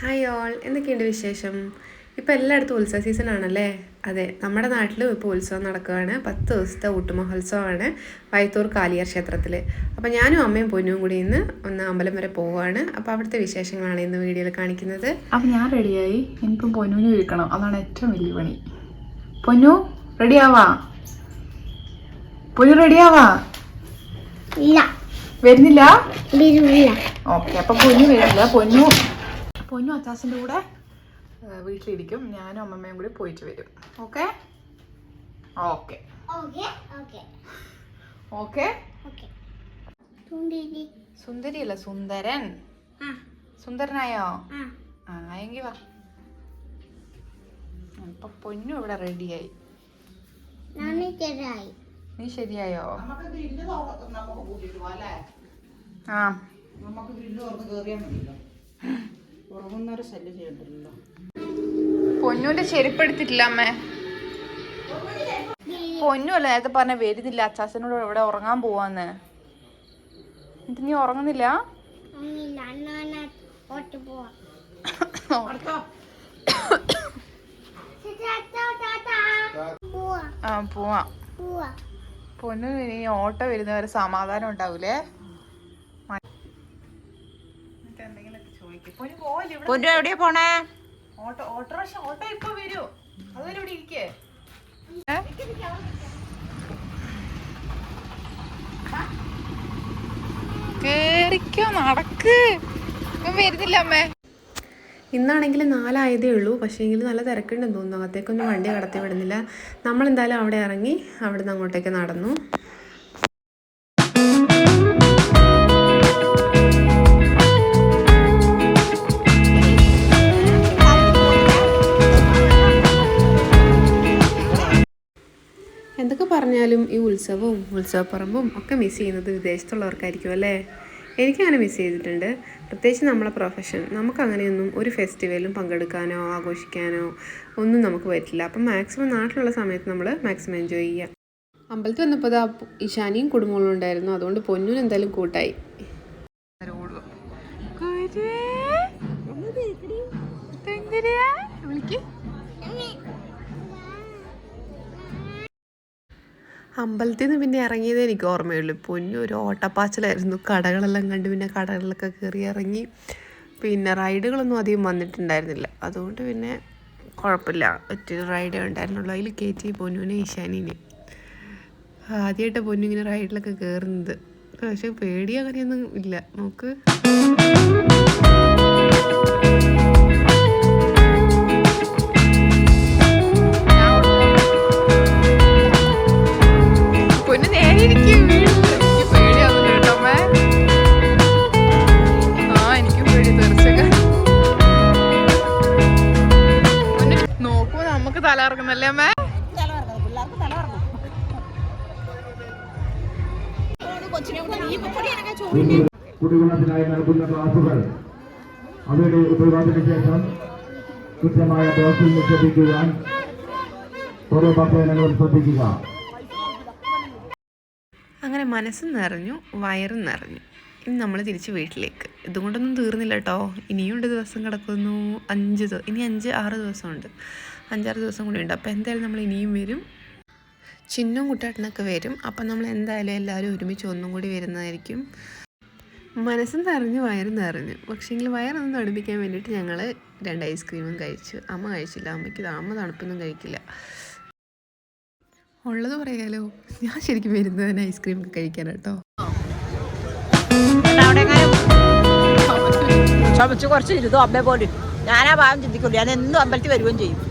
Hi all എന്തൊക്കെയുണ്ട് വിശേഷം? ഇപ്പോൾ എല്ലായിടത്തും ഉത്സവ സീസൺ ആണല്ലേ? അതെ നമ്മുടെ നാട്ടിലും ഇപ്പോൾ ഉത്സവം നടക്കുകയാണ്. പത്ത് ദിവസത്തെ ഊട്ടുമഹോത്സവമാണ് വൈത്തൂർ കാലിയാർ ക്ഷേത്രത്തിൽ അപ്പോൾ ഞാനും അമ്മയും പൊന്നും കൂടി ഇന്ന് ഒന്ന് അമ്പലം വരെ പോവുകയാണ്. അപ്പോൾ അവിടുത്തെ വിശേഷങ്ങളാണ് ഇന്ന് വീഡിയോയിൽ കാണിക്കുന്നത്. അപ്പോൾ ഞാൻ റെഡിയായി എനിക്കും പൊന്നുവിനെ വിളിക്കണം അതാണ് ഏറ്റവും വലിയ പണി. പൊന്നു റെഡിയാവാ പൊന്നു റെഡിയാവാ ഇല്ല. വരുന്നില്ല? ഓക്കെ അപ്പം പൊന്നു വരുന്നില്ല. പൊന്നു പൊന്നു അച്ചാസിന്റെ കൂടെ വീട്ടിലിരിക്കും. ഞാനും അമ്മമ്മയും കൂടി പോയിട്ട് വരും. ഓക്കെ? ഓക്കെ. ഓക്കെ സുന്ദരി. അല്ല സുന്ദരൻ. ആ. സുന്ദരനായോ? ആ. ആ വാ. ഇപ്പൊ പൊന്നു ഇവിടെ റെഡിയായി. നീ ശരിയായോ? ആ. ഉറങ്ങുന്നവരെ ശല്യം ചെയ്യണ്ടല്ലോ. പൊന്നുവിന്റെ ചെരുപ്പെടുത്തിട്ടില്ല അമ്മേ. പൊന്നു അല്ല നേരത്തെ പറഞ്ഞ വരുന്നില്ല. അച്ചാച്ചനോട് ഇവിടെ ഉറങ്ങാൻ പോവാന്ന്. എന്നിട്ട് നീ ഉറങ്ങുന്നില്ല? ഒന്നില്ല അണ്ണാന ഓട്ട് പോവാ. പോവാ. ആ പോവാ. പോവാ. പൊന്നു ഇനി ഓട്ടോ വരുന്നവരെ സമാധാനം ഉണ്ടാവൂലേ? പൊന്നു എവിടെയാ പോണേ? ഓട്ടോ ഓട്ടോറിക്ഷ ഓട്ടോ ഇപ്പൊ വരൂ. അതുവരെ ഇവിടെ ഇരിക്കേ. കേറിക്കോ നടക്ക്. വരുന്നില്ല അമ്മേ. ഇന്നാണെങ്കിൽ നാലായതേ ഉള്ളൂ. പക്ഷേ എങ്കിൽ നല്ല തിരക്കുണ്ടെന്ന് തോന്നുന്നു. അകത്തേക്കൊന്നും വണ്ടി കടത്തി വിടുന്നില്ല. നമ്മളെന്തായാലും അവിടെ ഇറങ്ങി അവിടെ നിന്ന് അങ്ങോട്ടേക്ക് നടന്നു. പറഞ്ഞാലും ഈ ഉത്സവവും ഉത്സവപ്പറമ്പും ഒക്കെ മിസ് ചെയ്യുന്നത് വിദേശത്തുള്ളവർക്കായിരിക്കും അല്ലേ? എനിക്കങ്ങനെ മിസ് ചെയ്തിട്ടുണ്ട്. പ്രത്യേകിച്ച് നമ്മളെ പ്രൊഫഷൻ നമുക്കങ്ങനെയൊന്നും ഒരു ഫെസ്റ്റിവലും പങ്കെടുക്കാനോ ആഘോഷിക്കാനോ ഒന്നും നമുക്ക് പറ്റില്ല. അപ്പം മാക്സിമം നാട്ടിലുള്ള സമയത്ത് നമ്മൾ മാക്സിമം എൻജോയ് ചെയ്യുക അമ്പലത്തിൽ വന്നപ്പോൾ ദാ ഇഷാനിയും കുടുംബങ്ങളും ഉണ്ടായിരുന്നു. അതുകൊണ്ട് പൊന്നൂന് എന്തായാലും കൂട്ടായി. വിളിക്ക് അമ്പലത്തിൽ നിന്ന് പിന്നെ ഇറങ്ങിയതേ എനിക്ക് ഓർമ്മയുള്ളൂ. പൊന്നു ഒരു ഓട്ടപ്പാച്ചിലായിരുന്നു. കടകളെല്ലാം കണ്ട് പിന്നെ കടകളിലൊക്കെ കയറി ഇറങ്ങി. പിന്നെ റൈഡുകളൊന്നും അധികം വന്നിട്ടുണ്ടായിരുന്നില്ല. അതുകൊണ്ട് പിന്നെ കുഴപ്പമില്ല. ഒറ്റ റൈഡേ ഉണ്ടായിരുന്നുള്ളൂ. അതിൽ കയറ്റി പൊന്നുവിനെ ഈശാനിനെ. ആദ്യമായിട്ട് പൊന്നു ഇങ്ങനെ റൈഡിലൊക്കെ കയറുന്നത് പക്ഷെ പേടി അങ്ങനെയൊന്നും ഇല്ല. നോക്ക് ഇറങ്ങുന്നല്ലേ അമ്മേ? കുടിവെള്ളത്തിനായി നൽകുന്ന ക്ലാസുകൾ. അവയുടെ ഉപയോഗത്തിന് ശേഷം കൃത്യമായ ഡോസിൽ നിക്ഷേപിക്കുവാൻ ഓരോ ഭക്തജനങ്ങളും ശ്രദ്ധിക്കുക. അങ്ങനെ മനസ്സ് നിറഞ്ഞു വയറും നിറഞ്ഞു. ഇനി നമ്മൾ തിരിച്ച് വീട്ടിലേക്ക്. ഇതുകൊണ്ടൊന്നും തീർന്നില്ല കേട്ടോ. ഇനിയുണ്ട് ദിവസം കിടക്കുന്നു. അഞ്ച് ദിവസം ഇനി അഞ്ച് ആറ് ദിവസമുണ്ട്. അഞ്ചാറ് ദിവസം കൂടി ഉണ്ട്. അപ്പോൾ എന്തായാലും നമ്മൾ ഇനിയും വരും. ചിന്നും കുട്ടാട്ടനൊക്കെ വരും. അപ്പം നമ്മൾ എന്തായാലും എല്ലാവരും ഒരുമിച്ച് ഒന്നും കൂടി വരുന്നതായിരിക്കും. മനസ്സും നിറഞ്ഞു വയറും നിറഞ്ഞു. പക്ഷേങ്കിൽ വയറൊന്നും തണുപ്പിക്കാൻ വേണ്ടിയിട്ട് ഞങ്ങൾ രണ്ട് ഐസ്ക്രീമും കഴിച്ചു. അമ്മ കഴിച്ചില്ല. അമ്മയ്ക്ക് അമ്മ തണുപ്പൊന്നും കഴിക്കില്ല. ഉള്ളത് പറയാലോ. ഞാൻ ശരിക്കും വരുന്നത് തന്നെ ഐസ്ക്രീം ഒക്കെ കഴിക്കാൻ കേട്ടോ കുറച്ച് ഇരുതോ അമ്മയെ പോലും. ഞാനാ ഭാഗം ചിന്തിക്കുള്ളൂ. ഞാൻ എന്നും അമ്പലത്തിൽ വരികയും ചെയ്യും.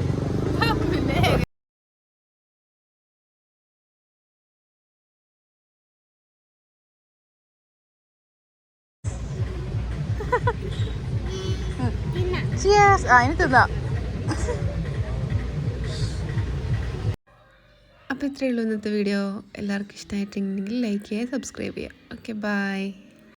Cheers. ആ ഇനി തിന്നാ. അപ്പോൾ ഇത്രയേ ഇന്നത്തെ വീഡിയോ. എല്ലാവർക്കും ഇഷ്ടമായിട്ടുണ്ടെങ്കിൽ ലൈക്ക് ചെയ്യുക സബ്സ്ക്രൈബ് ചെയ്യുക. Okay bye